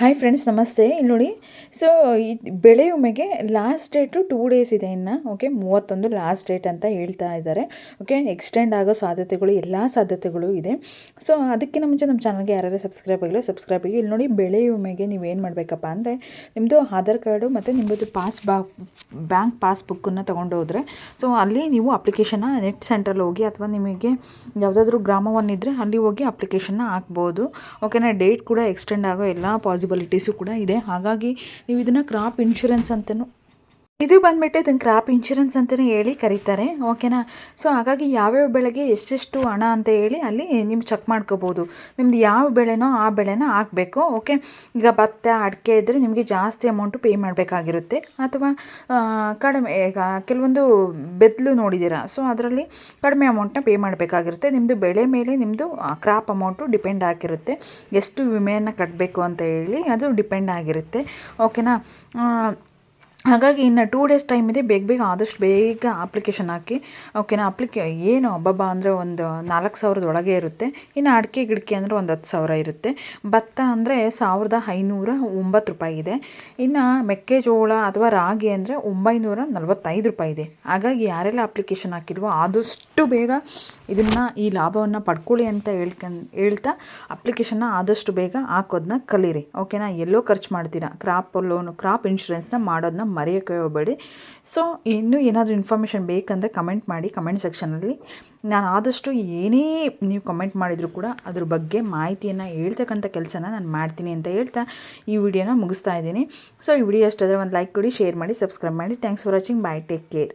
Hi friends ನಮಸ್ತೆ. ಇಲ್ಲಿ ನೋಡಿ ಸೊ ಈ ಬೆಳೆ ವಿಮೆಗೆ ಲಾಸ್ಟ್ ಡೇಟು ಟೂ ಡೇಸ್ ಇದೆ ಇನ್ನು ಓಕೆ ಮೂವತ್ತೊಂದು ಲಾಸ್ಟ್ ಡೇಟ್ ಅಂತ ಹೇಳ್ತಾ ಇದ್ದಾರೆ ಓಕೆ ಎಕ್ಸ್ಟೆಂಡ್ ಆಗೋ ಸಾಧ್ಯತೆಗಳು, ಎಲ್ಲ ಸಾಧ್ಯತೆಗಳು ಇದೆ. ಸೊ ಅದಕ್ಕಿಂತ ಮುಂಚೆ ನಮ್ಮ ಚಾನಲ್ಗೆ ಯಾರ್ಯಾರು ಸಬ್ಸ್ಕ್ರೈಬ್ ಆಗಿಲ್ಲ ಸಬ್ಸ್ಕ್ರೈಬ್ ಆಗಿ ಇಲ್ಲಿ ನೋಡಿ, ಬೆಳೆ ವಿಮೆಗೆ ನೀವು ಏನು ಮಾಡಬೇಕಪ್ಪ ಅಂದರೆ ನಿಮ್ಮದು ಆಧಾರ್ ಕಾರ್ಡು ಮತ್ತು ನಿಮ್ಮದು ಪಾಸ್ ಬಾ ಬ್ಯಾಂಕ್ ಪಾಸ್ಬುಕ್ಕನ್ನು ತೊಗೊಂಡು ಹೋದರೆ ಸೊ ಅಲ್ಲಿ ನೀವು ಅಪ್ಲಿಕೇಶನ್ನ ನೆಟ್ ಸೆಂಟ್ರಲ್ಲಿ ಹೋಗಿ ಅಥವಾ ನಿಮಗೆ ಯಾವುದಾದ್ರೂ ಗ್ರಾಮವನ್ನಿದ್ದರೆ ಅಲ್ಲಿ ಹೋಗಿ ಅಪ್ಲಿಕೇಶನ್ನ ಹಾಕ್ಬೋದು ಓಕೆನಾ ಡೇಟ್ ಕೂಡ ಎಕ್ಸ್ಟೆಂಡ್ ಆಗೋ ಎಲ್ಲ ಪಾಸಿಬಿಲಿಟೀಸು ಕೂಡ ಇದೆ. ಹಾಗಾಗಿ ನೀವು ಇದನ್ನು ಕ್ರಾಪ್ ಇನ್ಶೂರೆನ್ಸ್ ಅಂತಲೂ ಇದು ಬಂದುಬಿಟ್ಟು ಇದನ್ನು ಕ್ರಾಪ್ ಇನ್ಶೂರೆನ್ಸ್ ಅಂತಲೇ ಹೇಳಿ ಕರೀತಾರೆ ಓಕೆನಾ ಸೊ ಹಾಗಾಗಿ ಯಾವ್ಯಾವ ಬೆಳೆಗೆ ಎಷ್ಟೆಷ್ಟು ಹಣ ಅಂತ ಹೇಳಿ ಅಲ್ಲಿ ನೀವು ಚೆಕ್ ಮಾಡ್ಕೋಬೋದು. ನಿಮ್ದು ಯಾವ ಬೆಳೆನೋ ಆ ಬೆಳೆನ ಹಾಕಬೇಕು ಓಕೆ ಈಗ ಭತ್ತ, ಅಡಿಕೆ ಇದ್ದರೆ ನಿಮಗೆ ಜಾಸ್ತಿ ಅಮೌಂಟು ಪೇ ಮಾಡಬೇಕಾಗಿರುತ್ತೆ. ಅಥವಾ ಕಡಿಮೆ, ಈಗ ಕೆಲವೊಂದು ಬೆದ್ಲು ನೋಡಿದ್ದೀರಾ ಸೊ ಅದರಲ್ಲಿ ಕಡಿಮೆ ಅಮೌಂಟನ್ನ ಪೇ ಮಾಡಬೇಕಾಗಿರುತ್ತೆ. ನಿಮ್ಮದು ಬೆಳೆ ಮೇಲೆ ನಿಮ್ಮದು ಕ್ರಾಪ್ ಅಮೌಂಟು ಡಿಪೆಂಡ್ ಆಗಿರುತ್ತೆ. ಎಷ್ಟು ವಿಮೆಯನ್ನು ಕಟ್ಟಬೇಕು ಅಂತ ಹೇಳಿ ಅದು ಡಿಪೆಂಡ್ ಆಗಿರುತ್ತೆ ಓಕೆನಾ ಹಾಗಾಗಿ ಇನ್ನು ಟೂ ಡೇಸ್ ಟೈಮ್ ಇದೆ, ಬೇಗ ಬೇಗ ಆದಷ್ಟು ಬೇಗ ಅಪ್ಲಿಕೇಶನ್ ಹಾಕಿ ಓಕೆನಾ ಅಪ್ಲಿಕೆ ಏನು ಹಬ್ಬಬ್ಬ ಅಂದರೆ ಒಂದು ನಾಲ್ಕು ಸಾವಿರದ ಒಳಗೆ ಇರುತ್ತೆ. ಇನ್ನು ಅಡಿಕೆ ಗಿಡಿಕೆ ಅಂದರೆ ಒಂದು ಹತ್ತು ಸಾವಿರ ಇರುತ್ತೆ. ಭತ್ತ ಅಂದರೆ ಸಾವಿರದ ಐನೂರ ಒಂಬತ್ತು ರೂಪಾಯಿ ಇದೆ. ಇನ್ನು ಮೆಕ್ಕೆಜೋಳ ಅಥವಾ ರಾಗಿ ಅಂದರೆ ಒಂಬೈನೂರ ನಲವತ್ತೈದು ರೂಪಾಯಿ ಇದೆ. ಹಾಗಾಗಿ ಯಾರೆಲ್ಲ ಅಪ್ಲಿಕೇಶನ್ ಹಾಕಿಲ್ವೋ ಆದಷ್ಟು ಬೇಗ ಇದನ್ನು ಈ ಲಾಭವನ್ನು ಪಡ್ಕೊಳ್ಳಿ ಅಂತ ಹೇಳ್ಕನ್, ಹೇಳ್ತಾ ಅಪ್ಲಿಕೇಶನ್ನ ಆದಷ್ಟು ಬೇಗ ಹಾಕೋದನ್ನ ಕಲೀರಿ. ಓಕೆನಾ ಎಲ್ಲೋ ಖರ್ಚು ಮಾಡ್ತೀರಾ? ಕ್ರಾಪ್ ಲೋನು ಕ್ರಾಪ್ ಇನ್ಶೂರೆನ್ಸ್ನ ಮಾಡೋದನ್ನ ಮರೆಯೋಕ್ಕೆ ಹೋಗಬೇಡಿ ಸೊ ಇನ್ನೂ ಏನಾದರೂ ಇನ್ಫಾರ್ಮೇಷನ್ ಬೇಕಂದರೆ ಕಮೆಂಟ್ ಮಾಡಿ ಕಮೆಂಟ್ ಸೆಕ್ಷನಲ್ಲಿ ನಾನು ಆದಷ್ಟು ಏನೇ ನೀವು ಕಮೆಂಟ್ ಮಾಡಿದರೂ ಕೂಡ ಅದ್ರ ಬಗ್ಗೆ ಮಾಹಿತಿಯನ್ನು ಹೇಳ್ತಕ್ಕಂಥ ಕೆಲಸನ ನಾನು ಮಾಡ್ತೀನಿ ಅಂತ ಹೇಳ್ತಾ ಈ ವಿಡಿಯೋನ ಮುಗಿಸ್ತಾ ಇದ್ದೀನಿ. ಸೊ ಈ ವಿಡಿಯೋ ಅಷ್ಟಾದರೆ ಒಂದು ಲೈಕ್ ಕೊಡಿ ಶೇರ್ ಮಾಡಿ ಸಬ್ಸ್ಕ್ರೈಬ್ ಮಾಡಿ. Thanks for watching bye take care